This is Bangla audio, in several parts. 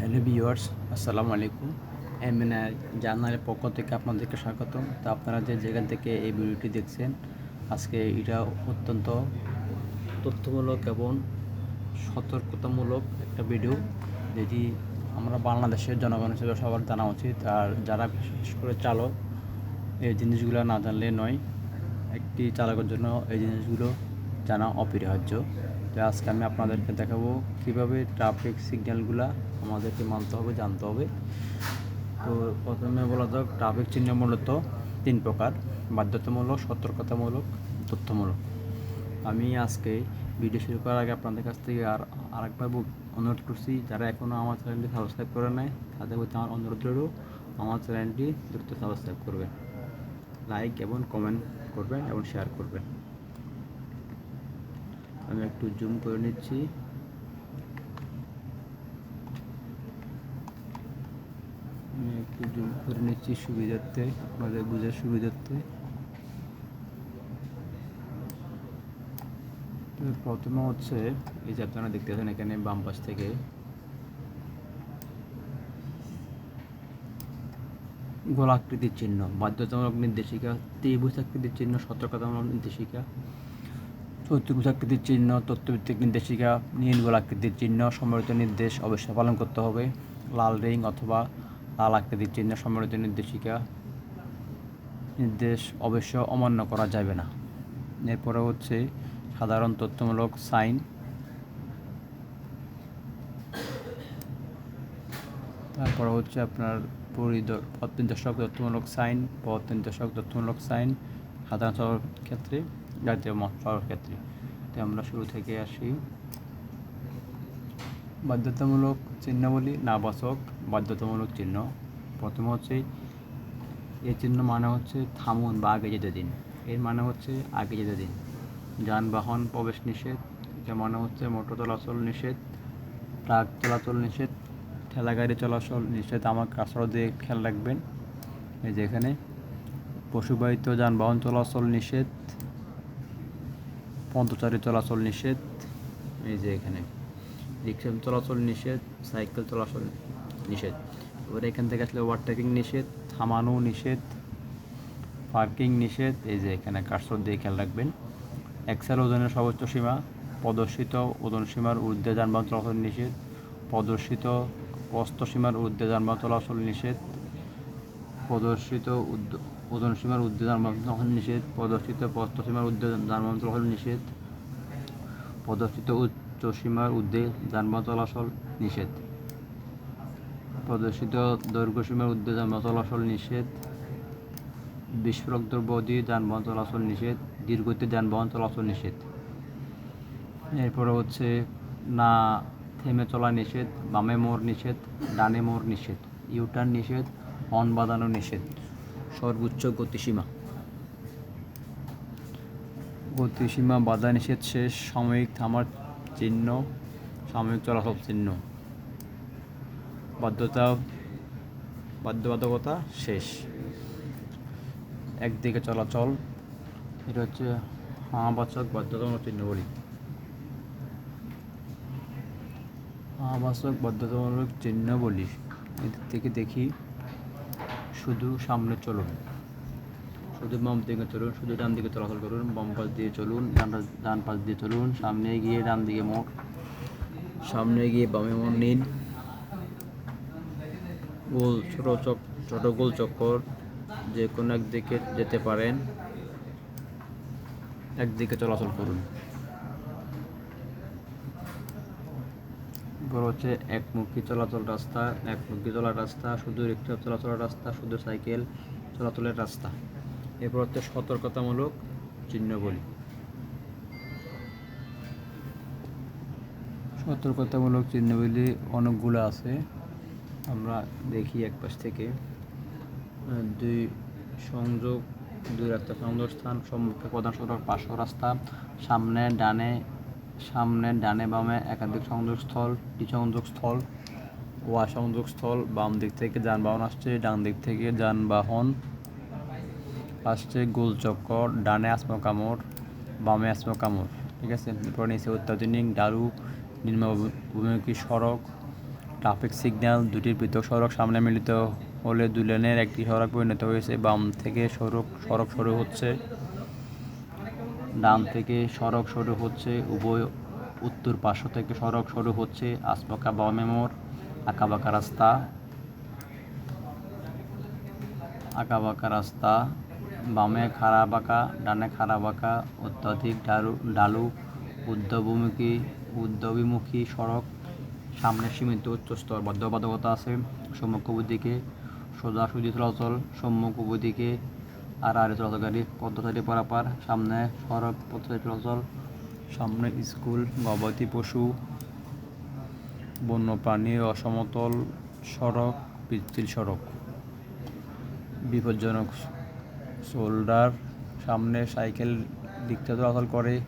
হ্যালো ভিউয়ার্স, আসসালামু আলাইকুম। এমএনআই জার্নালের পক্ষ থেকে আপনাদেরকে স্বাগতম। তো আপনারা যে যেখান থেকে এই ভিডিওটি দেখছেন, আজকে এটা অত্যন্ত তথ্যমূলক এবং সতর্কতামূলক একটা ভিডিও, যেটি আমরা বাংলাদেশের জনগণ হিসেবে সবার জানা উচিত। আর যারা বিশেষ করে চালক, এই জিনিসগুলো না জানলে নয়, একটি চালকের জন্য এই জিনিসগুলো জানা অপরিহার্য। তো আজকে আমি আপনাদেরকে দেখাবো কীভাবে ট্রাফিক সিগন্যালগুলো আমাদেরকে মানতে হবে, জানতে হবে। তো প্রথমে বলা যাক ট্রাফিক চিহ্ন মূলত তিন প্রকার, বাধ্যতামূলক, সতর্কতামূলক, তথ্যমূলক। আমি আজকে ভিডিও শুরু করার আগে আপনাদের কাছ থেকে আর আরেকবার অনুরোধ করছি, যারা এখনও আমার চ্যানেলটি সাবস্ক্রাইব করে নেয় তাদের প্রতি আমার অনুরোধ রইল, আমার চ্যানেলটি দ্রুত সাবস্ক্রাইব করবেন। লাইক এবং কমেন্ট করবেন এবং শেয়ার করবেন। আমি একটু জুম করে নিচ্ছি। আমি একটু জুম করে নিচ্ছি সুবিধার্থে, আপনাদের বোঝার সুবিধার্থে। প্রথমে হচ্ছে, এই যে আপনারা দেখতে দেখতেছেন এখানে বাম পাশ থেকে। গোলাকৃতির চিহ্ন, বাধ্যতামূলক নির্দেশিকা, ত্রিভুজ আকৃতির চিহ্ন, সতর্কতামূলক নির্দেশিকা। চতুর্ভুজ আকৃতির চিহ্ন তথ্যভিত্তিক নির্দেশিকা, নীল গোলাকৃতির চিহ্ন সম্মিলিত নির্দেশ অবশ্যই পালন করতে হবে। লাল রিং অথবা লাল আকৃতির চিহ্ন সম্মিলিত নির্দেশিকা, নির্দেশ অবশ্য অমান্য করা যাবে না। এরপরে হচ্ছে সাধারণ তথ্যমূলক সাইন। তারপরে হচ্ছে আপনার পরিদর পথ নির্দেশক তথ্যমূলক সাইন পথ নির্দেশক তথ্যমূলক সাইন, সাধারণ ক্ষেত্রে জাতীয় মত সড়ক ক্ষেত্রে। তো আমরা শুরু থেকে আসি। বাধ্যতামূলক চিহ্নাবলী নাবাচক বাধ্যতামূলক চিহ্ন। প্রথম হচ্ছে এই চিহ্ন মানে হচ্ছে থামুন বা আগে যেতে দিন। এর মানে হচ্ছে আগে যেতে দিন। যানবাহন প্রবেশ নিষেধ এটা মানে হচ্ছে মোটর চলাচল নিষেধ, ট্রাক চলাচল নিষেধ, ঠেলাগাড়ি চলাচল নিষেধ। আমার কাছাড় দিয়ে খেয়াল রাখবেন। এই যে এখানে, পশুবাহিত যানবাহন চলাচল নিষেধ পথচারী চলাচল নিষেধ। এই যে এখানে রিক্সা চলাচল নিষেধ, সাইকেল চলাচল নিষেধ। এবার এখান থেকে আসলে ওভারটেকিং নিষেধ, থামানো নিষেধ, পার্কিং নিষেধ, এই যে এখানে কাটসর দিয়ে খেয়াল রাখবেন। এক্সেল ওজনের সর্বোচ্চ সীমা, প্রদর্শিত ওজন সীমার ঊর্ধ্বে যানবাহন চলাচল নিষেধ, প্রদর্শিত প্রস্থ সীমার ঊর্ধ্বে যানবাহন চলাচল নিষেধ, প্রদর্শিত ওজন সীমার ঊর্ধ্বে যানবাহন নিষেধ প্রদর্শিত প্রস্থ সীমার ঊর্ধ্বে যানবাহন চলাচল নিষেধ প্রদর্শিত উচ্চ সীমার ঊর্ধ্বে যানবাহন চলাচল নিষেধ প্রদর্শিত দৈর্ঘ্য সীমার ঊর্ধ্বে যানবাহন চলাচল নিষেধ, বিস্ফোরক দ্রব্য দিয়ে যানবাহন চলাচল নিষেধ, দীর্ঘতে যানবাহন চলাচল নিষেধ। এরপরে হচ্ছে না থেমে চলা নিষেধ, বামে মোড় নিষেধ, ডানে মোড় নিষেধ, ইউটার্ন নিষেধ, হর্ন বাঁধানো নিষেধ। সর্বোচ্চ গতিসীমা? গতিসীমা বাধা নিষেধ শেষ, সাময়িক থামার চিহ্ন, সাময়িক চলাচল চিহ্ন। বাধ্যতা, বাধ্যবাধকতা শেষ। একদিকে চলাচল, এটা হচ্ছে হাবাচক বাধ্যতামূলক চিহ্ন বলি হাবাচক বাধ্যতামূলক চিহ্ন বলি এদিক থেকে দেখি। শুধু সামনে চলুন। শুধু বাম দিকে চলুন, শুধু ডান দিকে চলাচল করুন, বাম পাশ দিয়ে চলুন, ডান ডান পাশ দিয়ে চলুন, সামনে গিয়ে ডান দিকে মোড়। সামনে গিয়ে বামে মোড় নিন। গোল, ছোট চক ছোট গোল চক্কর যে কোনো একদিকে যেতে পারেন। একদিকে চলাচল করুন। এরপর হচ্ছে একমুখী চলাচল রাস্তা, একমুখী চলার রাস্তা শুধু রিক্সা চলাচলের রাস্তা শুধু সাইকেল চলাচলের রাস্তা। এরপর হচ্ছে সতর্কতামূলক চিহ্ন চিহ্নগুলি। সতর্কতামূলক চিহ্নগুলি অনেকগুলো আছে। আমরা দেখি এক পাশ থেকে। দুই সংযোগ, দুই রাস্তা সংযোগ স্থান, সম্মুখে প্রধান সড়ক পার্শ্ব রাস্তা, সামনে, ডানে সামনে ডানে বামে একাধিক সংযোগস্থল টি সংযোগস্থল ওয়া সংযোগস্থল বাম দিক থেকে যানবাহন আসছে, ডান দিক থেকে যানবাহন আসছে, গোল চক্কর, ডানে আসমো বামে আসমো ঠিক আছে? এরপর নিচে অত্যাধুনিক দারু নিম্নভূমি সড়ক, ট্রাফিক সিগন্যাল, দুটি পৃথক সড়ক সামনে মিলিত হলে দুই লেনের একটি সড়ক পরিণত হয়েছে, বাম থেকে সড়ক সড়ক শুরু হচ্ছে। ডান থেকে সড়ক শুরু হচ্ছে, উভয় উত্তর পার্শ্ব থেকে সড়ক শুরু হচ্ছে আসপাকা বামেমোর আঁকাবাঁকা রাস্তা আঁকাবাঁকা রাস্তা, বামে খাড়া বাঁকা ডানে খাড়া বাঁকা অত্যাধিক ডালু ডালু উদ্যমুখী উদ্যবিমুখী সড়ক, সামনে সীমিত উচ্চস্তর বাধ্যবাধকতা আছে সম্মুখ দিকে সোজাসুজি চলাচল সম্মুখ দিকে আর আর চলাচলকারী পদ্ধতি পারাপার, সামনে সড়ক পদ্ধতি চলাচল, সামনে স্কুল, গবাদি পশু, বন্যপ্রাণী, অসমতল সড়ক, পিচ্ছিল সড়ক। বিপজ্জনক শোল্ডার সামনে সাইকেল দিকটা চলাচল করে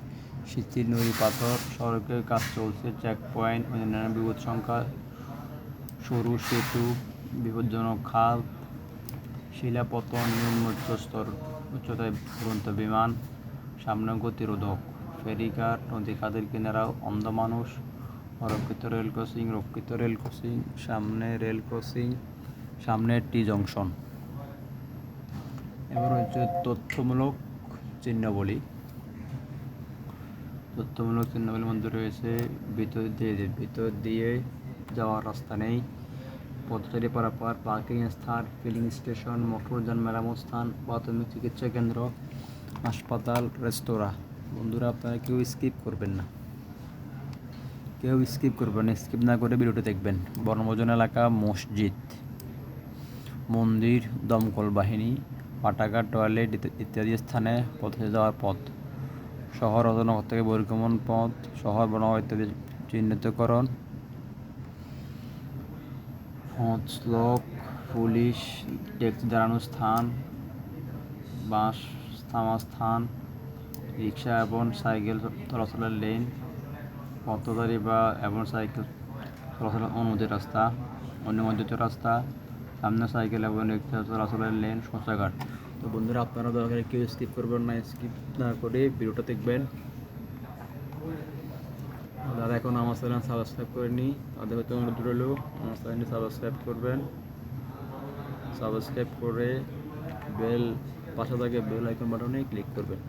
শীতির নদী, পাথর সড়কের কাজ চলছে চেক পয়েন্ট অন্যান্য বিপদ সংখ্যা, সরু সেতু, বিপজ্জনক খাল শিলাপতন নিম্ন উচ্চস্তর উচ্চতায় উড়ন্ত বিমান সামনে গতিরোধক ফেরিঘাট, নদী খাদের কিনারা অন্ধ মানুষ অরক্ষিত রেল ক্রসিং, রক্ষিত রেল ক্রসিং, সামনে রেল ক্রসিং, সামনে টি জংশন। এবার হচ্ছে তথ্যমূলক চিহ্নাবলী। তথ্যমূলক চিহ্নাবলীর মধ্যে রয়েছে, ভিতর দিয়ে ভিতর দিয়ে যাওয়ার রাস্তা নেই। পথচারী পারাপার, পার্কিং স্থান ফিলিং স্টেশন মোটরযান মেরামত স্থান, প্রাথমিক চিকিৎসা কেন্দ্র, হাসপাতাল, রেস্তোরাঁ। বন্ধুরা, আপনারা কেউ স্কিপ করবেন না। কেউ স্কিপ করবেন না স্কিপ না করে ভিডিওটি দেখবেন। বনভোজন এলাকা, মসজিদ। মন্দির, দমকল বাহিনী পাটাঘাট টয়লেট ইত্যাদি স্থানে পথে যাওয়ার পথ। শহর অজনগর থেকে বহির্গমন পথ, শহর বনগর ইত্যাদি চিহ্নিতকরণ। হজলক পুলিশ ট্যাক্সি দাঁড়ানোর স্থান, বাস, থামার স্থান, রিক্সা এবং সাইকেল চলাচলের লেন পথচারী বা এবং সাইকেল চলাচলের অনুমোদিত রাস্তা অনুমোদিত রাস্তা, সামনে সাইকেল এবং রিক্সা চলাচলের লেন শৌচাগার তো বন্ধুরা, আপনারা দয়া করে কেউ স্কিপ করবেন না স্কিপ না করে ভিডিওটা দেখবেন। এখন আমার চ্যানেল সাবস্ক্রাইব করেনি তাদের হয়তো অনুরোধ রইল, আমার চ্যানেলটি সাবস্ক্রাইব করবেন। সাবস্ক্রাইব করে বেল, পাশে থাকে বেল আইকন বাটনে ক্লিক করবেন।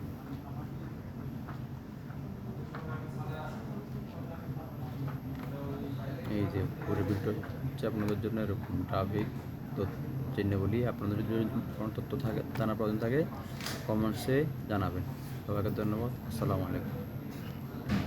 এই যে পুরো ভিডিও হচ্ছে আপনাদের জন্য এরকম ট্রাফিক চিহ্ন বলি। আপনাদের যদি কোনো তথ্য থাকে, জানার প্রয়োজন থাকে কমেন্টসে জানাবেন। সবাইকে ধন্যবাদ। আসসালামু আলাইকুম।